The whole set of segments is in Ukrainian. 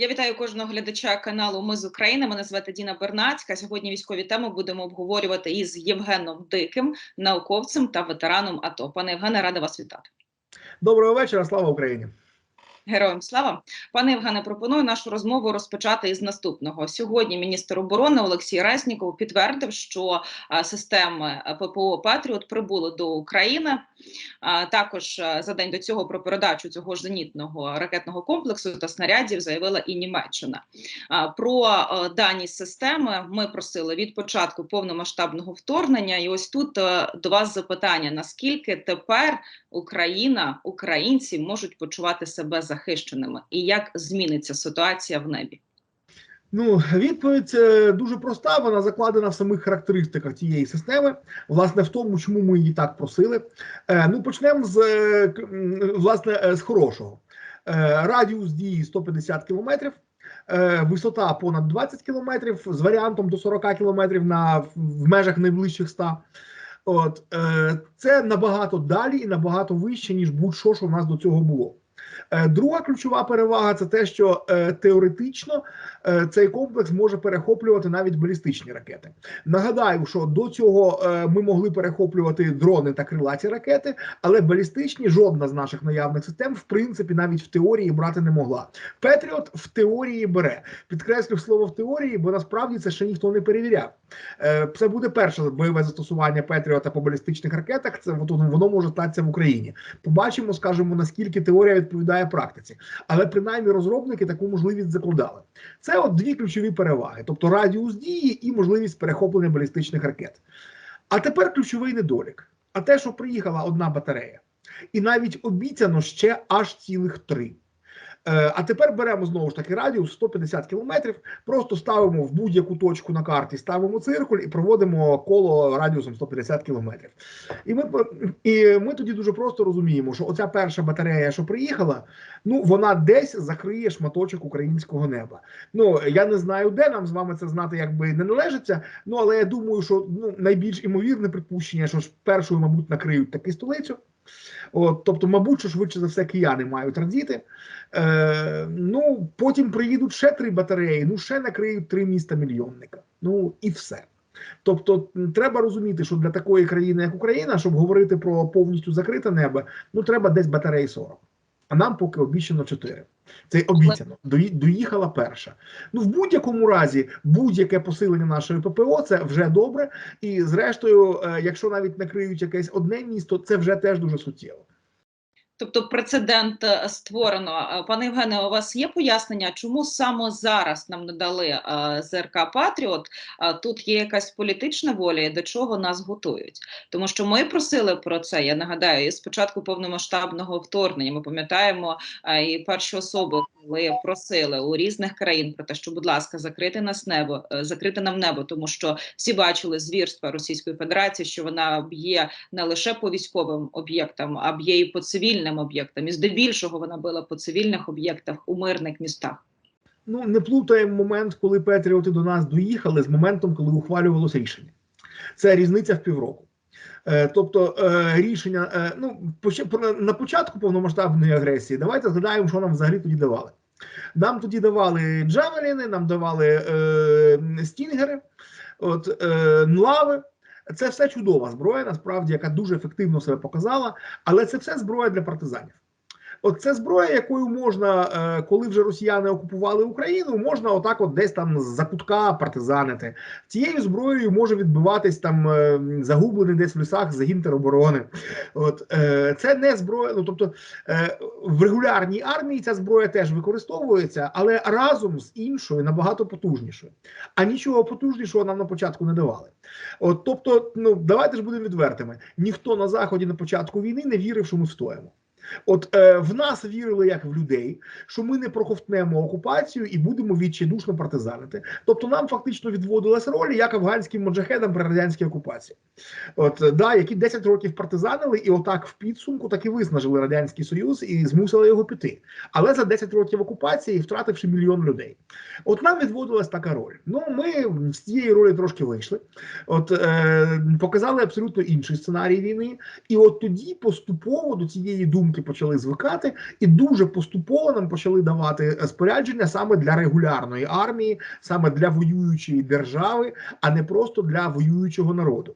Я вітаю кожного глядача каналу Ми з України. Мене звати Діна Бернацька. Сьогодні військові теми будемо обговорювати із Євгеном Диким, науковцем та ветераном АТО. Пане Євгене, рада вас вітати. Доброго вечора, слава Україні. Героям слава пане Євгене, пропоную нашу розмову розпочати із наступного. Сьогодні міністр оборони Олексій Резніков підтвердив, що системи ППО Патріот прибули до України. Також за день до цього про передачу цього ж зенітного ракетного комплексу та снарядів заявила і Німеччина. Про дані системи ми просили від початку повномасштабного вторгнення. І ось тут до вас запитання: наскільки тепер Україна, українці можуть почувати себе захищеними, і як зміниться ситуація в небі? Ну, відповідь е, дуже проста. Вона закладена в самих характеристиках цієї системи, власне, в тому, чому ми її так просили. Е, Ну, почнемо з е, власне з хорошого. Радіус дії 150 кілометрів. Висота понад 20 кілометрів з варіантом до 40 кілометрів на в межах найближчих 100. От е, це набагато далі і набагато вище ніж будь-що, що в нас до цього було. Е, Друга ключова перевага це те, що е, теоретично е, цей комплекс може перехоплювати навіть балістичні ракети. Нагадаю, що до цього ми могли перехоплювати дрони та крилаті ракети, але балістичні жодна з наших наявних систем, в принципі, навіть в теорії брати не могла. Петріот в теорії бере. Підкреслю слово в теорії, бо насправді це ще ніхто не перевіряв. Це буде перше бойове застосування Петріота по балістичних ракетах. Це воно може статися в Україні. Побачимо, скажемо, наскільки теорія відповідає практиці. Але принаймні розробники таку можливість закладали. Це от дві ключові переваги: тобто радіус дії і можливість перехоплення балістичних ракет. А тепер ключовий недолік: а те, що приїхала одна батарея, і навіть обіцяно ще аж цілих три. Е, А тепер беремо знову ж таки радіус 150 кілометрів, просто ставимо в будь-яку точку на карті, ставимо циркуль і проводимо коло радіусом 150 кілометрів. І ми, і ми тоді дуже просто розуміємо, що оця перша батарея, що приїхала, ну вона десь закриє шматочок українського неба. Ну я не знаю, де нам з вами це знати, якби не належиться. Ну але я думаю, що ну найбільш імовірне припущення, що ж першою, мабуть, накриють таки столицю. От, тобто, мабуть, що швидше за все кияни мають радіти. Е, ну, потім приїдуть ще три батареї, ну ще накриють три міста мільйонника. Ну і все. Тобто, треба розуміти, що для такої країни, як Україна, щоб говорити про повністю закрите небо, ну треба десь батареї 40. А нам поки обіцяно 4. Це обіцяно. Доїхала перша. Ну, в будь-якому разі, будь-яке посилення нашої ППО це вже добре. І зрештою, е, якщо навіть накриють якесь одне місто, це вже теж дуже суттєво. Тобто прецедент е, створено. Пане Євгене, у вас є пояснення, чому саме зараз нам надали е, ЗРК Патріот? Тут є якась політична воля, і до чого нас готують? Тому що ми просили про це. Я нагадаю, і з початку повномасштабного вторгнення. Ми пам'ятаємо е, і перші особи, коли просили у різних країн про те, що, будь ласка, закрити нас небо, закрити нам небо, тому що всі бачили звірства Російської Федерації, що вона б'є не лише по військовим об'єктам, а б'є і по цивільним об'єктам. І здебільшого вона била по цивільних об'єктах у мирних містах. Ну не плутаємо момент, коли Петріоти до нас доїхали, з моментом, коли ухвалювалося рішення. Це різниця в півроку. Е, Тобто е, рішення, е, ну на початку повномасштабної агресії, давайте згадаємо, що нам взагалі тоді давали. Нам тоді давали джавеліни, нам давали е, стінгери, от е, нлави. Це все чудова зброя, насправді, яка дуже ефективно себе показала, але це все зброя для партизанів. От це зброя, якою можна, е, коли вже росіяни окупували Україну, можна отак, от десь там з закутка партизанити. Цією зброєю може відбиватись там е, загублений десь в лісах загін тероборони. От е, це не зброя. Ну тобто в регулярній армії ця зброя теж використовується, але разом з іншою набагато потужнішою. А нічого потужнішого нам на початку не давали. От, тобто, ну давайте ж будемо відвертими. Ніхто на заході на початку війни не вірив, що ми встоїмо. От е, в нас вірили як в людей, що ми не проковтнемо окупацію і будемо відчайдушно партизанити. Тобто нам фактично відводилась роль як афганським моджахедам при радянській окупації. От да, які 10 років партизанили, і отак в підсумку так і виснажили радянський союз і змусили його піти. Але за 10 років окупації втративши мільйон людей. От нам відводилась така роль. Ну ми з цієї ролі трошки вийшли. От е, показали абсолютно інший сценарій війни, і от тоді поступово до цієї думки руки почали звикати, і дуже поступово нам почали давати е, спорядження саме для регулярної армії, саме для воюючої держави, а не просто для воюючого народу.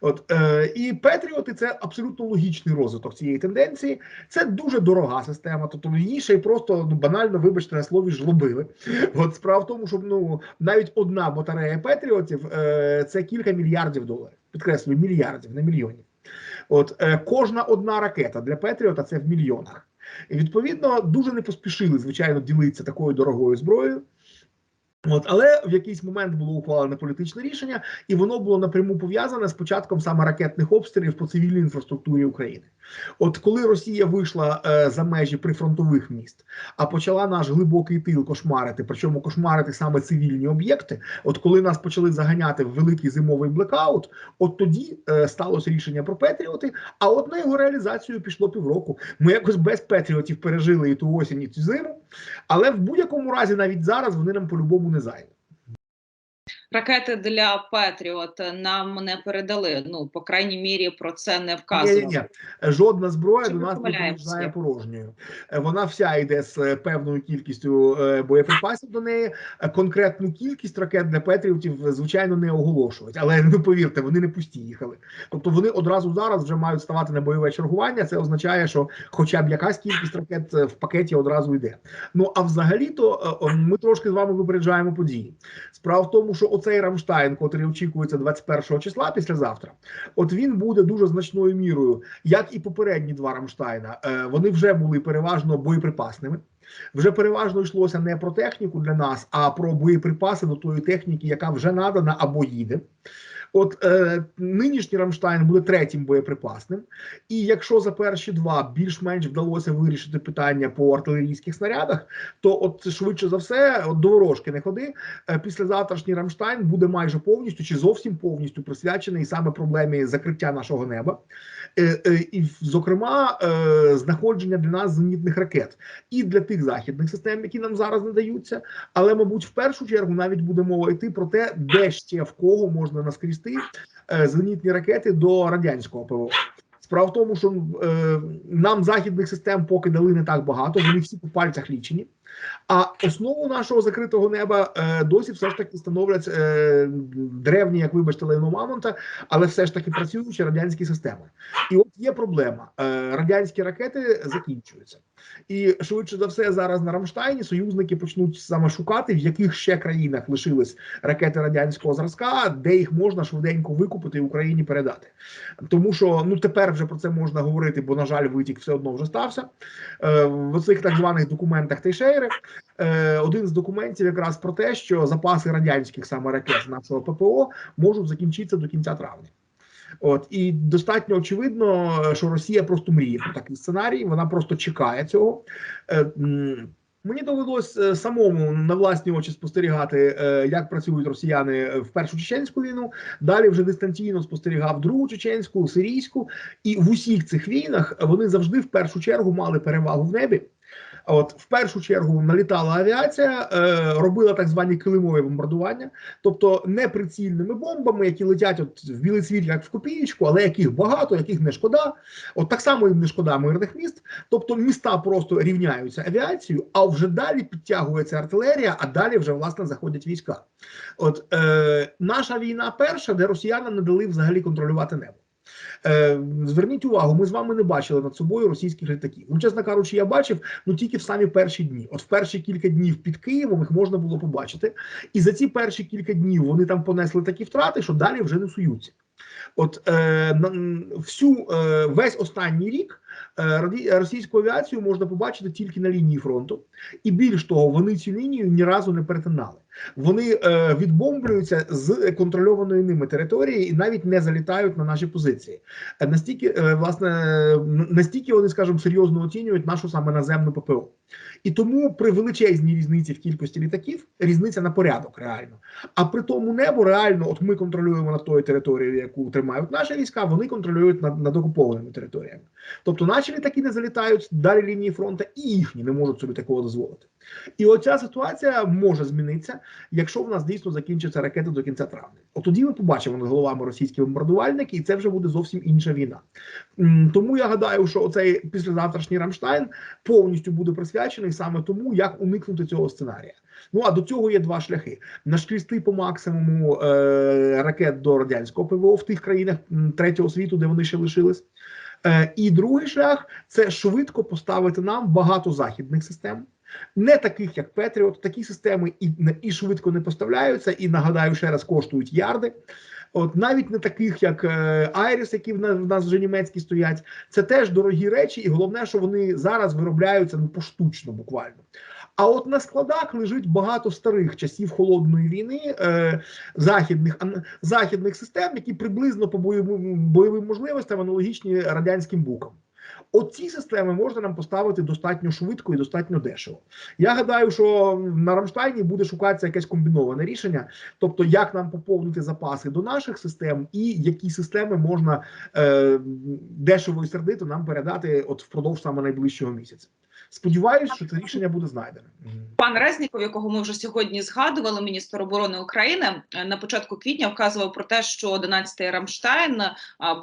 От е, і Петріоти це абсолютно логічний розвиток цієї тенденції. Це дуже дорога система, тобто її просто ну банально, вибачте на слові, жлобили. От справа в тому, що ну навіть одна батарея Петріотів е, це кілька мільярдів доларів. Підкреслюю, мільярдів, не мільйонів. От е, кожна одна ракета для Петріота це в мільйонах. І відповідно дуже не поспішили, звичайно, ділитися такою дорогою зброєю. От, але в якийсь момент було ухвалене політичне рішення, і воно було напряму пов'язане з початком саме ракетних обстрілів по цивільній інфраструктурі України. От коли Росія вийшла е, за межі прифронтових міст, а почала наш глибокий тил кошмарити, причому кошмарити саме цивільні об'єкти. От коли нас почали заганяти в великий зимовий блекаут, от тоді е, сталося рішення про Петріоти. А от на його реалізацію пішло півроку. Ми якось без Петріотів пережили і ту осінь, і цю зиму. Але в будь-якому разі, навіть зараз, вони нам по-любому не зайві. Ракети для Петріот нам не передали. Ну, по крайній мірі, про це не Ні, ні, ні. Жодна зброя Чи до нас не приїжджає порожньою. Е, Вона вся йде з е, певною кількістю е, боєприпасів до неї. Конкретну кількість ракет для Петріотів, звичайно, не оголошують. Але ну повірте, вони не пусті їхали. Тобто вони одразу зараз вже мають ставати на бойове чергування. Це означає, що хоча б якась кількість ракет в пакеті одразу йде. Ну а взагалі-то ми трошки з вами випереджаємо події. Справа в тому, що оцей Рамштайн, котрий очікується 21 числа післязавтра, от він буде дуже значною мірою, як і попередні два Рамштайна. Е, вони вже були переважно боєприпасними. Вже переважно йшлося не про техніку для нас, а про боєприпаси до тої техніки, яка вже надана або їде. От е, нинішній Рамштайн буде третім боєприпасним, і якщо за перші два більш-менш вдалося вирішити питання по артилерійських снарядах, то от швидше за все, от до ворожки не ходи. Е, післязавтрашній Рамштайн буде майже повністю чи зовсім повністю присвячений саме проблемі закриття нашого неба, е, е, і зокрема е, знаходження для нас зенітних ракет і для тих західних систем, які нам зараз надаються. Але, мабуть, в першу чергу навіть буде мова йти про те, де ще в кого можна наскрісти е, зенітні ракети до радянського ПВО. Справа в тому, що е, нам західних систем поки дали не так багато, вони всі по пальцях лічені. А основу нашого закритого неба е, досі все ж таки становлять е, древні, як вибачте, Лейну Мамонта, але все ж таки працюючі радянські системи. І от є проблема: е, радянські ракети закінчуються, і швидше за все, зараз на Рамштайні союзники почнуть саме шукати, в яких ще країнах лишились ракети радянського зразка, де їх можна швиденько викупити і Україні передати. Тому що ну тепер вже про це можна говорити, бо на жаль, витік все одно вже стався е, в цих так званих документах Тейшейра 4. Один з документів якраз про те, що запаси радянських саме ракет нашого ППО можуть закінчитися до кінця травня. От і достатньо очевидно, що Росія просто мріє про такий сценарій. Вона просто чекає цього. Е, мені довелось е, самому на власні очі спостерігати, як працюють росіяни в першу чеченську війну. Далі вже дистанційно спостерігав другу чеченську, сирійську, і в усіх цих війнах вони завжди в першу чергу мали перевагу в небі. От в першу чергу налітала авіація, е, робила так звані килимові бомбардування, тобто не прицільними бомбами, які летять от в білий світ, як в копієчку, але яких багато, яких не шкода. От так само їм не шкода мирних міст. Тобто міста просто рівняються авіацією, а вже далі підтягується артилерія, а далі вже власне заходять війська. От е, наша війна перша, де росіяни не дали взагалі контролювати небо. Е, зверніть увагу, ми з вами не бачили над собою російських літаків. Ну, чесно кажучи, я бачив ну тільки в самі перші дні. От в перші кілька днів під Києвом їх можна було побачити, і за ці перші кілька днів вони там понесли такі втрати, що далі вже не суються. От е, всю е, весь останній рік е, російську авіацію можна побачити тільки на лінії фронту, і більш того, вони цю лінію ні разу не перетинали. Вони е, відбомблюються з контрольованої ними території і навіть не залітають на наші позиції. Е, Настільки е, власне настільки вони, скажімо, серйозно оцінюють нашу саме наземну ППО. І тому при величезній різниці в кількості літаків різниця на порядок реально. А при тому небо реально, от ми контролюємо над тою територією, яку тримають наші війська, вони контролюють над, над окупованими територіями. Тобто наші літаки не залітають далі лінії фронту, і їхні не можуть собі такого дозволити. І оця ситуація може змінитися, якщо в нас дійсно закінчаться ракети до кінця травня. От тоді ми побачимо над головами російські бомбардувальники, і це вже буде зовсім інша війна. Тому я гадаю, що оцей післязавтрашній Рамштайн повністю буде присвячений саме тому, як уникнути цього сценарія. Ну а до цього є два шляхи: нашкрісти по максимуму е, ракет до радянського ПВО в тих країнах третього світу, де вони ще лишились. Е, і другий шлях це швидко поставити нам багато західних систем. Не таких, як Петріот, такі системи і, і швидко не поставляються, і нагадаю, ще раз коштують ярди. От навіть не таких, як е, Айріс, які в нас, вже німецькі стоять. Це теж дорогі речі, і головне, що вони зараз виробляються ну поштучно, буквально. А от на складах лежить багато старих часів холодної війни е, західних західних систем, які приблизно по бойовим бойовим можливостям аналогічні радянським букам. От ці системи можна нам поставити достатньо швидко і достатньо дешево. Я гадаю, що на Рамштайні буде шукатися якесь комбіноване рішення, тобто як нам поповнити запаси до наших систем, і які системи можна е, дешево і сердито нам передати от впродовж саме найближчого місяця. Сподіваюсь, що це рішення буде знайдене. Пан Резніков, якого ми вже сьогодні згадували, міністр оборони України е, на початку квітня вказував про те, що 11-й Рамштайн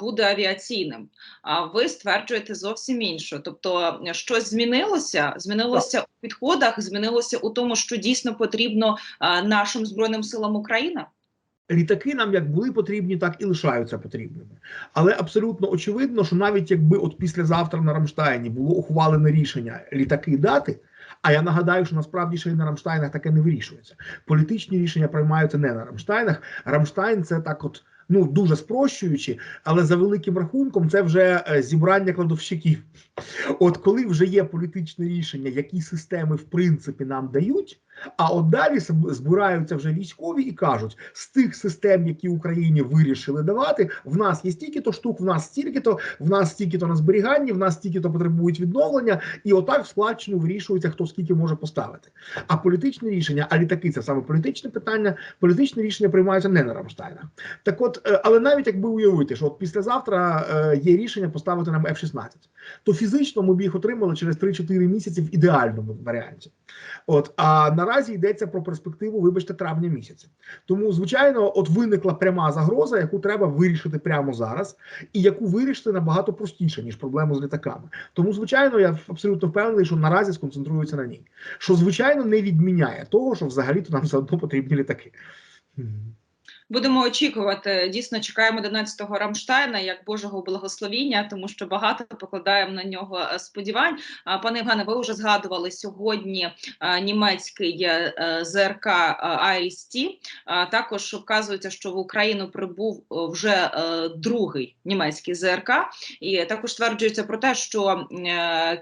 буде авіаційним. А ви стверджуєте зовсім інше. Тобто, е, щось змінилося? Змінилося у підходах, змінилося у тому, що дійсно потрібно нашим збройним силам України. Літаки нам як були потрібні, так і лишаються потрібними. Але абсолютно очевидно, що навіть якби от післязавтра на Рамштайні було ухвалене рішення літаки дати. А я нагадаю, що насправді ще й на Рамштайнах таке не вирішується. Політичні рішення приймаються не на Рамштайнах. Рамштайн це так, от ну дуже спрощуючи, але за великим рахунком це вже е, зібрання кладовщиків. От коли вже є політичне рішення, які системи в принципі нам дають. А от далі збираються вже військові і кажуть: з тих систем, які Україні вирішили давати, в нас є стільки-то штук, в нас стільки-то, в нас стільки-то на зберіганні, в нас стільки-то потребують відновлення, і отак в складчину вирішується, хто скільки може поставити. А політичне рішення, а літаки це саме політичне питання. Політичне рішення приймаються не на Рамштайнах. Так, от, е, але навіть якби уявити, що от післязавтра е, є рішення поставити нам F-16, то фізично ми б їх отримали через 3-4 місяці в ідеальному варіанті. От а наразі йдеться про перспективу, вибачте, травня місяця. Тому, звичайно, от виникла пряма загроза, яку треба вирішити прямо зараз, і яку вирішити набагато простіше ніж проблему з літаками. Тому, звичайно, я абсолютно впевнений, що наразі сконцентруються на ній. Що звичайно не відміняє того, що взагалі-то нам все одно потрібні літаки. Будемо очікувати. Дійсно, чекаємо 11-го Рамштайна як Божого благословіння, тому що багато покладаємо на нього е, сподівань. А пане Євгене, ви вже згадували сьогодні е, німецький е, ЗРК АІСТ. Також вказується, що в Україну прибув вже другий німецький ЗРК, і також стверджується про те, що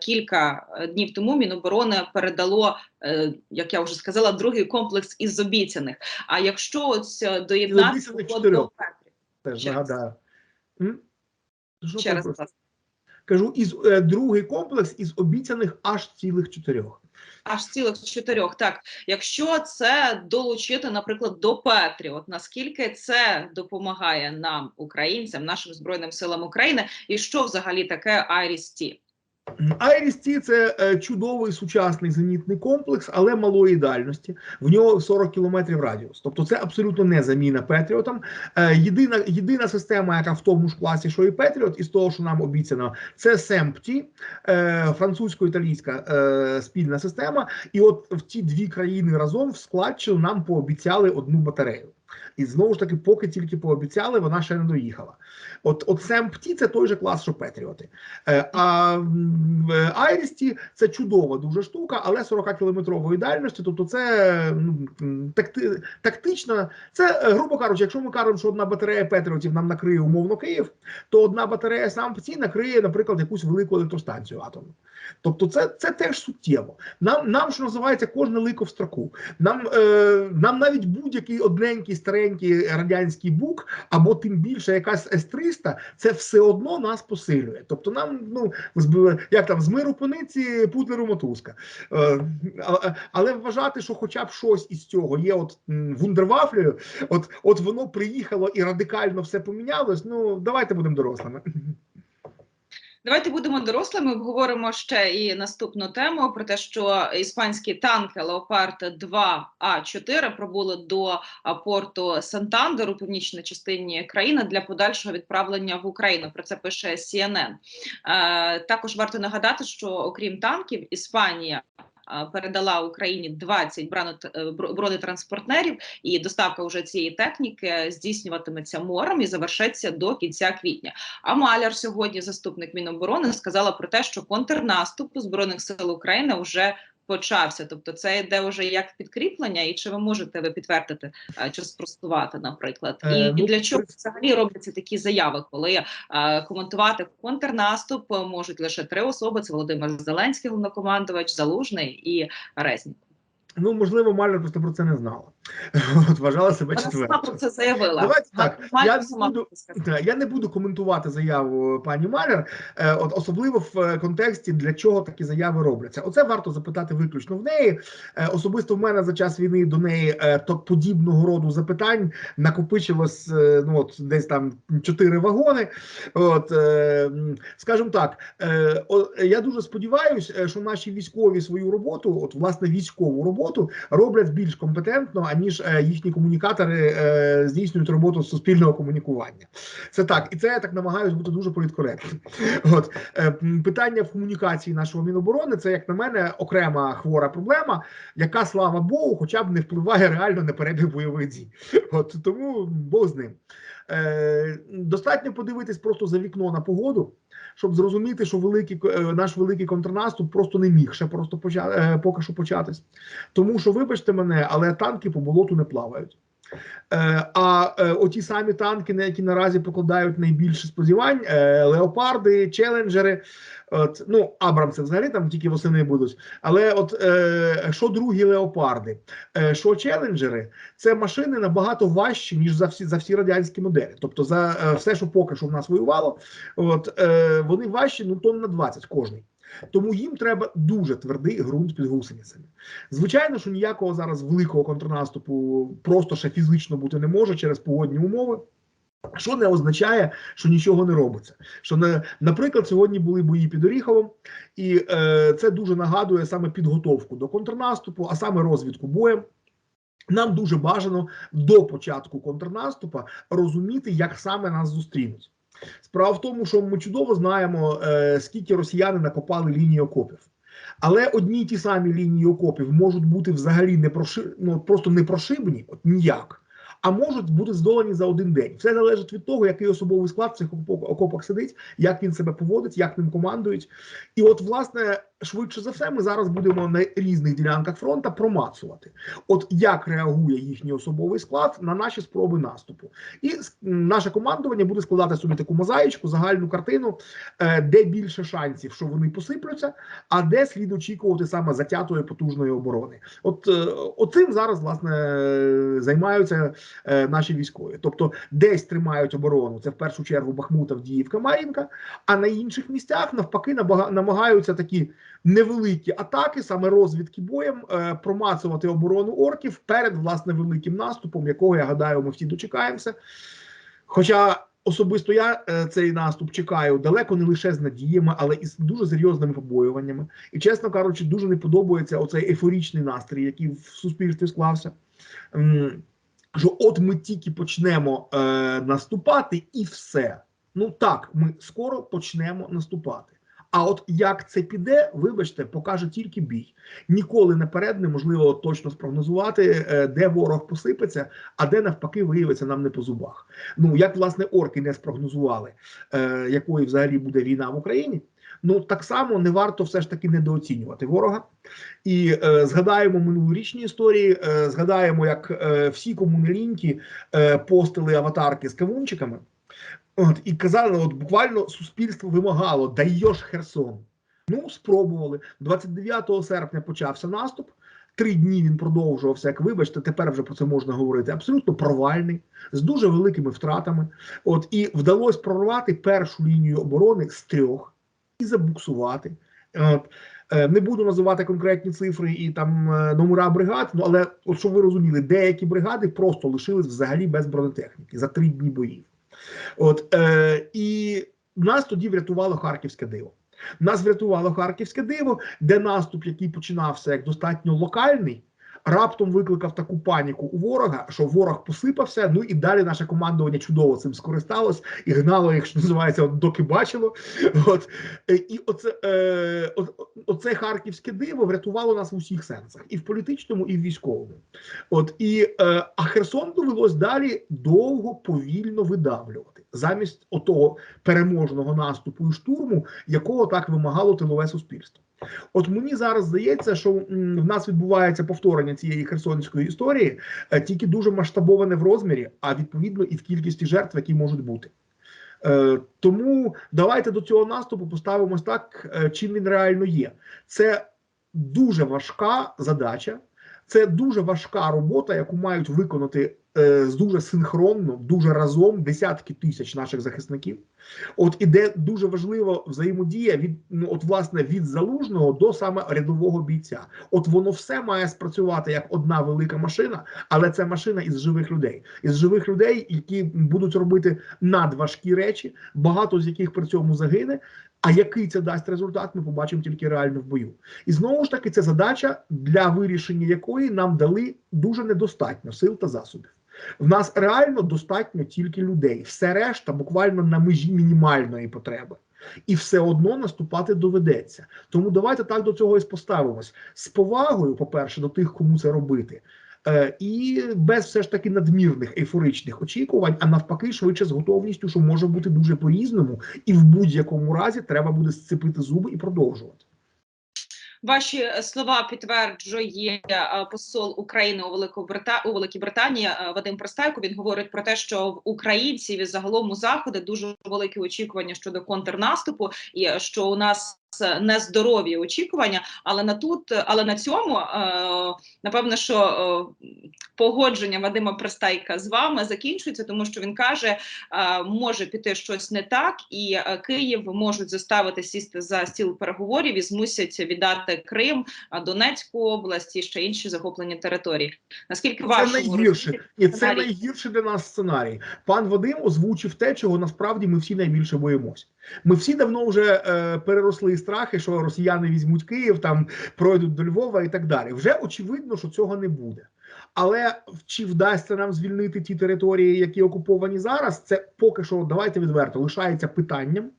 кілька днів тому Міноборони передало, як я вже сказала, другий комплекс із обіцяних. А якщо ось е, доєднати обіцяних до чотирьох. Теж Ще нагадаю. М? Що ще раз комплекс? Кажу, із е, другий комплекс із обіцяних аж цілих чотирьох. аж цілих чотирьох. Так, якщо це долучити, наприклад, до Петрі, от наскільки це допомагає нам, українцям, нашим збройним силам України, і що взагалі таке Айріс-Ті? Айріс-Ті – це е, чудовий сучасний зенітний комплекс, але малої дальності. В нього 40 кілометрів радіус. Тобто це абсолютно не заміна Петріотам. Е, єдина, єдина система, яка в тому ж класі, що і Петріот, із того, що нам обіцяно, це СЕМПТі, е, французько-італійська спільна система. І от в ці дві країни разом в складчину нам пообіцяли одну батарею. І знову ж таки, поки тільки пообіцяли, вона ще не доїхала. От, от СЕМПТі це той же клас, що Петріоти. Е, А в Айрісті це чудова дуже штука, але 40-кілометрової дальності. Тобто, це ну, такти, тактично. Це, е, грубо кажучи, якщо ми кажемо, що одна батарея Петріотів нам накриє умовно Київ, то одна батарея СЕМПТі накриє, наприклад, якусь велику електростанцію атомну. Тобто, це, це теж суттєво. Нам, нам, що називається, кожне лико в строку. Нам, е, нам навіть будь-який одненький старенький радянський бук, або тим більше якась С-300, це все одно нас посилює. Тобто, нам, ну як там з миру пониці, путлеру мотузка. Е, але вважати, що хоча б щось із цього є, от вундервафлею, от, от воно приїхало і радикально все помінялось. Ну давайте будемо дорослими. Давайте будемо дорослими. Обговоримо ще і наступну тему про те, що іспанські танки Леопард 2 А 4 пробули до порту Сантандер у північній частині країни для подальшого відправлення в Україну. Про це пише CNN. Е, також варто нагадати, що окрім танків, Іспанія. Передала Україні 20 бранот- е, бро- бронетранспортерів, і доставка вже цієї техніки здійснюватиметься морем і завершиться до кінця квітня. А Маляр сьогодні, заступник Міноборони, сказала про те, що контрнаступ збройних сил України вже почався. Тобто, це йде вже як підкріплення, і чи ви можете ви підтвердити е, чи спростувати, наприклад, і, Е, і ну, для чого взагалі робляться такі заяви, коли е, коментувати контрнаступ е, можуть лише три особи: це Володимир Зеленський, головнокомандувач, Залужний і Резнік. Ну, можливо, Маля просто про це не знала. От, вважала себе Вона четвертою. про це заявила. Давайте так, я сама буду- Я не буду коментувати заяву пані Маляр, е, от особливо в е, контексті для чого такі заяви робляться. Оце варто запитати виключно в неї. Е, Особисто в мене за час війни до неї е, то подібного роду запитань накопичилось е, ну от десь там чотири вагони. От е, скажімо так, е, о- я дуже сподіваюся, що наші військові свою роботу, от власне військову роботу, роблять більш компетентно, аніж е, їхні комунікатори е, здійснюють роботу суспільного комунікування. Це так, і це я так намагаюся бути дуже політкоректним. От е, питання в комунікації нашого міноборони це, як на мене, окрема хвора проблема, яка слава Богу, хоча б не впливає реально на перебіг бойових дій. От тому Бог з ним. Е, достатньо подивитись просто за вікно на погоду, щоб зрозуміти, що великий е, наш великий контрнаступ просто не міг ще просто поча, е, поки що початись. Тому що, вибачте мене, але танки по болоту не плавають. Е, а е, оті самі танки, на які наразі покладають найбільше сподівань, е, леопарди, челенджери. От, ну, Абрамси взагалі там тільки восени будуть. Але от що другі леопарди, що челенджери, це машини набагато важчі, ніж за всі за всі радянські моделі. Тобто, за все, що поки що в нас воювало, от вони важчі ну тонн на 20 кожний. Тому їм треба дуже твердий ґрунт під гусеницями. Звичайно, що ніякого зараз великого контрнаступу просто ще фізично бути не може через погодні умови. Що не означає, що нічого не робиться. Що не, наприклад, сьогодні були бої під Оріховом, і е, це дуже нагадує саме підготовку до контрнаступу, а саме розвідку боєм. Нам дуже бажано до початку контрнаступу розуміти, як саме нас зустрінуть. Справа в тому, що ми чудово знаємо, е, скільки росіяни накопали лінії окопів. Але одні й ті самі лінії окопів можуть бути взагалі не проши... ну, просто не прошибні, от ніяк, а можуть бути здолані за один день. Все залежить від того, який особовий склад в цих окоп- окопах сидить, як він себе поводить, як ним командують. І от, власне, швидше за все, ми зараз будемо на різних ділянках фронту промацувати, от як реагує їхній особовий склад на наші спроби наступу. І наше командування буде складати собі таку мозаїчку, загальну картину, е, де більше шансів, що вони посипляться, а де слід очікувати саме затятої потужної оборони. От е, оцим зараз власне займаються е, наші військові. Тобто, десь тримають оборону. Це в першу чергу Бахмута, Авдіївка, Мар'їнка, а на інших місцях навпаки намагаються такі невеликі атаки, саме розвідки боєм, е, промацувати оборону орків перед власне великим наступом, якого я гадаю, ми всі дочекаємося. Хоча особисто я е, цей наступ чекаю далеко не лише з надіями, але і з дуже серйозними побоюваннями. І чесно кажучи, дуже не подобається оцей ейфорічний настрій, який в суспільстві склався. Що от ми тільки почнемо е, наступати, і все. Ну так, ми скоро почнемо наступати. А от як це піде, вибачте, покаже тільки бій. Ніколи наперед неможливо точно спрогнозувати, е, де ворог посипеться, а де навпаки виявиться нам не по зубах. Ну як власне орки не спрогнозували, е, якою взагалі буде війна в Україні. Ну так само не варто все ж таки недооцінювати ворога. І е, згадаємо минулорічні історії, е, згадаємо, як е, всі комунелінькі е, постили аватарки з кавунчиками. От, і казали, от буквально суспільство вимагало, даєш Херсон. Ну, спробували. 29 серпня почався наступ. Три дні він продовжувався, як вибачте, тепер вже про це можна говорити. Абсолютно провальний, з дуже великими втратами. От і вдалося прорвати першу лінію оборони з трьох і забуксувати. От, е, не буду називати конкретні цифри і там е, номера бригад, ну але от щоб ви розуміли, деякі бригади просто лишились взагалі без бронетехніки за три дні боїв. От е, і нас тоді врятувало харківське диво. Нас врятувало харківське диво, де наступ, який починався як достатньо локальний, раптом викликав таку паніку у ворога, що ворог посипався. Ну і далі наше командування чудово цим скористалось і гнало, їх, що називається, доки бачило. От Е, і оце, е, оце харківське диво врятувало нас в усіх сенсах, і в політичному, і в військовому. От і е, а Херсон довелось далі довго повільно видавлювати замість отого переможного наступу і штурму, якого так вимагало тилове суспільство. От мені зараз здається, що в нас відбувається повторення цієї херсонської історії, е, тільки дуже масштабоване в розмірі, а відповідно і в кількості жертв, які можуть бути. Е, тому давайте до цього наступу поставимось так, е, чим він реально є. Це дуже важка задача, це дуже важка робота, яку мають виконати дуже синхронно, дуже разом десятки тисяч наших захисників. От іде дуже важлива взаємодія від ну, от власне від залужного до саме рядового бійця. От воно все має спрацювати як одна велика машина, але це машина із живих людей, із живих людей, які будуть робити надважкі речі, багато з яких при цьому загине. А який це дасть результат, ми побачимо тільки реально в бою. І знову ж таки, це задача, для вирішення якої нам дали дуже недостатньо сил та засобів. В нас реально достатньо тільки людей. Все решта буквально на межі мінімальної потреби. І все одно наступати доведеться. Тому давайте так до цього і поставимось з повагою, по-перше, до тих, кому це робити. Е, і без все ж таки надмірних ейфоричних очікувань, а навпаки, швидше з готовністю, що може бути дуже по-різному, і в будь-якому разі треба буде сцепити зуби і продовжувати. Ваші е, слова підтверджує е, посол України у Великобрита... у Великій Британії е, Вадим Пристайко. Він говорить про те, що в українців і загалом у заходи дуже великі очікування щодо контрнаступу, і що у нас нездорові очікування. Але на тут, але на цьому е, напевно, що е, погодження Вадима Пристайка з вами закінчується, тому що він каже, е, може піти щось не так, і Київ можуть заставити сісти за стіл переговорів і змусять віддати Крим, Донецьку область і ще інші захоплені території. Наскільки Це найгірше, і це найгірше для нас сценарій. Пан Вадим озвучив те, чого насправді ми всі найбільше боїмося. Ми всі давно вже е, переросли страхи, що росіяни візьмуть Київ, там пройдуть до Львова і так далі. Вже очевидно, що цього не буде. Але чи вдасться нам звільнити ті території, які окуповані зараз, це поки що давайте відверто лишається питанням.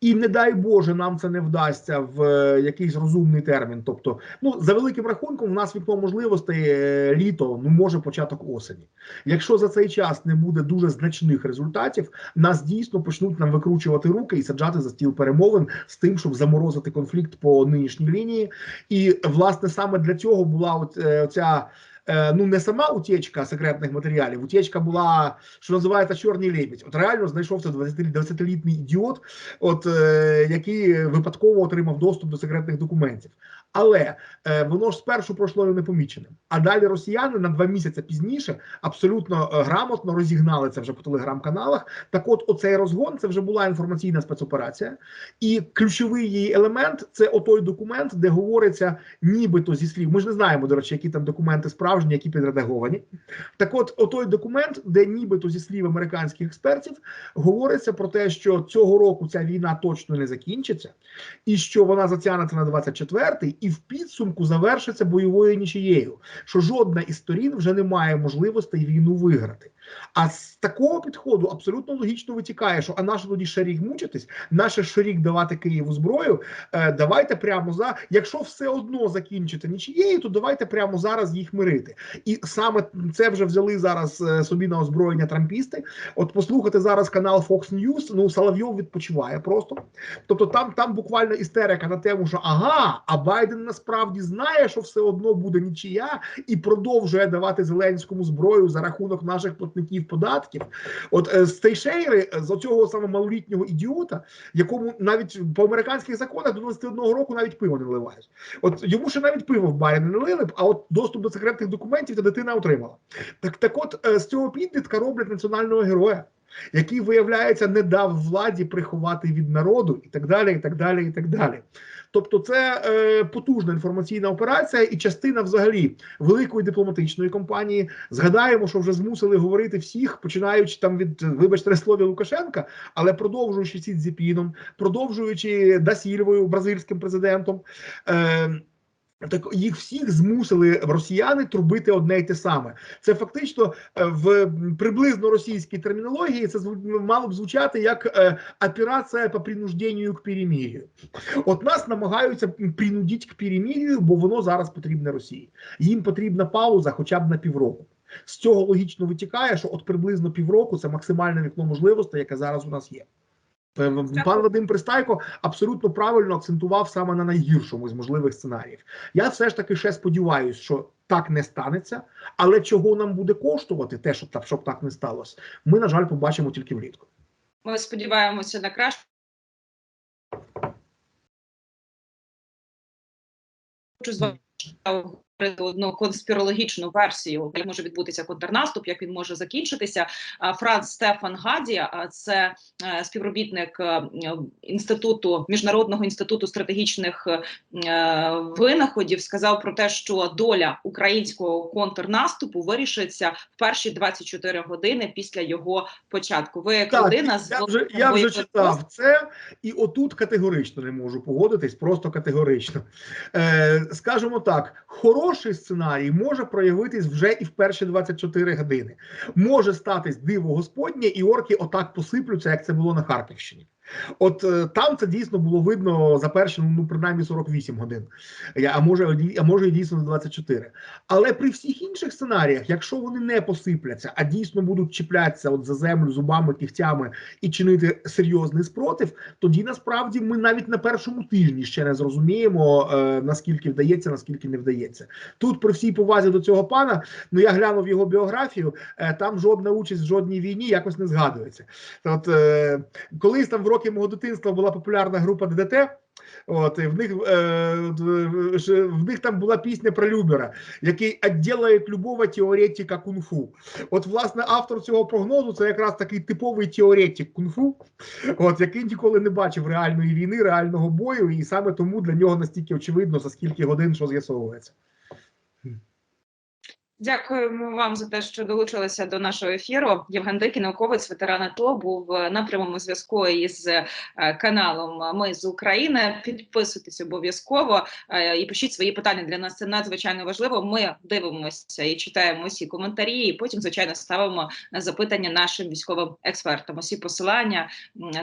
І не дай Боже, нам це не вдасться в е, якийсь розумний термін. Тобто, ну за великим рахунком, у нас вікно можливостей е, літо, ну може початок осені. Якщо за цей час не буде дуже значних результатів, нас дійсно почнуть нам викручувати руки і саджати за стіл перемовин з тим, щоб заморозити конфлікт по нинішній лінії. І власне саме для цього була от, е, ця. Е, Ну, не сама утечка секретних матеріалів, утечка була, що називається чорний лебідь. От реально знайшовся 20-літний ідіот, от е, який випадково отримав доступ до секретних документів. Але е, воно ж спершу пройшло непоміченим. А далі росіяни на два місяці пізніше абсолютно е, грамотно розігнали це вже по телеграм-каналах. Так, от оцей розгон це вже була інформаційна спецоперація, і ключовий її елемент це отой документ, де говориться, нібито зі слів. Ми ж не знаємо, до речі, які там документи справжні, які підредаговані. Так, от, отой документ, де нібито зі слів американських експертів говориться про те, що цього року ця війна точно не закінчиться, і що вона затягнеться на 24-й, і в підсумку завершиться бойовою нічією, що жодна із сторін вже не має можливостей війну виграти. А з такого підходу абсолютно логічно витікає, що а наше тоді ще рік мучитись, наше ще рік давати Києву зброю. Е, давайте прямо за якщо все одно закінчити нічією, то давайте прямо зараз їх мирити. І саме це вже взяли зараз е, собі на озброєння трампісти. От послухати зараз канал Fox News, ну Соловйов відпочиває просто. Тобто там, там буквально істерика на тему, що ага, а Байден насправді знає, що все одно буде нічия, і продовжує давати Зеленському зброю за рахунок наших платників податків. От е, цей Тейшейри, з оцього саме малолітнього ідіота, якому навіть по американських законах до 21 року навіть пиво не наливаєш. От йому ще навіть пиво в барі не налили б, а от доступ до секретних документів та дитина отримала. Так, так от е, з цього підлітка роблять національного героя. Який виявляється не дав владі приховати від народу, і так далі, і так далі, і так далі. Тобто, це е, потужна інформаційна операція і частина взагалі великої дипломатичної кампанії. Згадаємо, що вже змусили говорити всіх, починаючи там від вибачте слові Лукашенка, але продовжуючи Сі Цзіпіном, продовжуючи Дасільвою, бразильським президентом. Е, так їх всіх змусили росіяни трубити одне й те саме. Це фактично е, в приблизно російській термінології це мало б звучати як е, операція по принужденню к перемир'ю. От нас намагаються принудити к перемир'ю, бо воно зараз потрібне Росії. Їм потрібна пауза хоча б на півроку. З цього логічно витікає, що от приблизно півроку це максимальне вікно можливостей, яке зараз у нас є. Е, Пан Вадим Пристайко абсолютно правильно акцентував саме на найгіршому з можливих сценаріїв. Я все ж таки ще сподіваюся, що так не станеться, але чого нам буде коштувати, те, щоб так, щоб так не сталося, ми, на жаль, побачимо тільки влітку. Ми сподіваємося на краще. Хочу з вами одну конспірологічну версію, як може відбутися контрнаступ, як він може закінчитися. Франц Стефан Гаді, а, це е, співробітник е, інституту міжнародного інституту стратегічних е, винаходів, сказав про те, що доля українського контрнаступу вирішиться в перші 24 години після його початку. Ви як Так, людина з Я вже, я вже читав це, і отут категорично не можу погодитись, просто категорично. Е, скажімо так, хороший сценарій може проявитись вже і в перші 24 години. Може статись диво Господнє, і орки отак посиплються, як це було на Харківщині. От е, там це дійсно було видно за перші, ну принаймні 48 годин, а може, а може і дійсно за 24. Але при всіх інших сценаріях, якщо вони не посипляться, а дійсно будуть чіплятися от за землю зубами, кігтями і чинити серйозний спротив, тоді насправді ми навіть на першому тижні ще не зрозуміємо, е, наскільки вдається, наскільки не вдається. Тут, при всій повазі до цього пана, ну я глянув його біографію, е, там жодна участь в жодній війні якось не згадується. От е, колись там в роки мого дитинства була популярна група ДДТ. От і в них е, в- них там була пісня про Любера, який відділає любого теоретика кунг-фу. От, власне, автор цього прогнозу це якраз такий типовий теоретик кунг-фу, от який ніколи не бачив реальної війни, реального бою, і саме тому для нього настільки очевидно, за скільки годин що з'ясовується. Дякуємо вам за те, що долучилися до нашого ефіру. Євген Дикий, науковець, ветеран АТО, був на прямому зв'язку із е, каналом Ми з України. Підписуйтесь обов'язково е, і пишіть свої питання. Для нас це надзвичайно важливо. Ми дивимося і читаємо усі коментарі. І потім, звичайно, ставимо запитання нашим військовим експертам. Усі посилання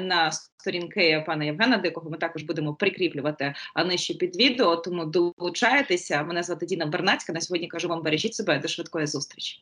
на сторінки пана Євгена Дикого ми також будемо прикріплювати нижче під відео. Тому долучайтеся. Мене звати Діна Бернацька. На сьогодні кажу вам бережіть себе до швидкої зустрічі.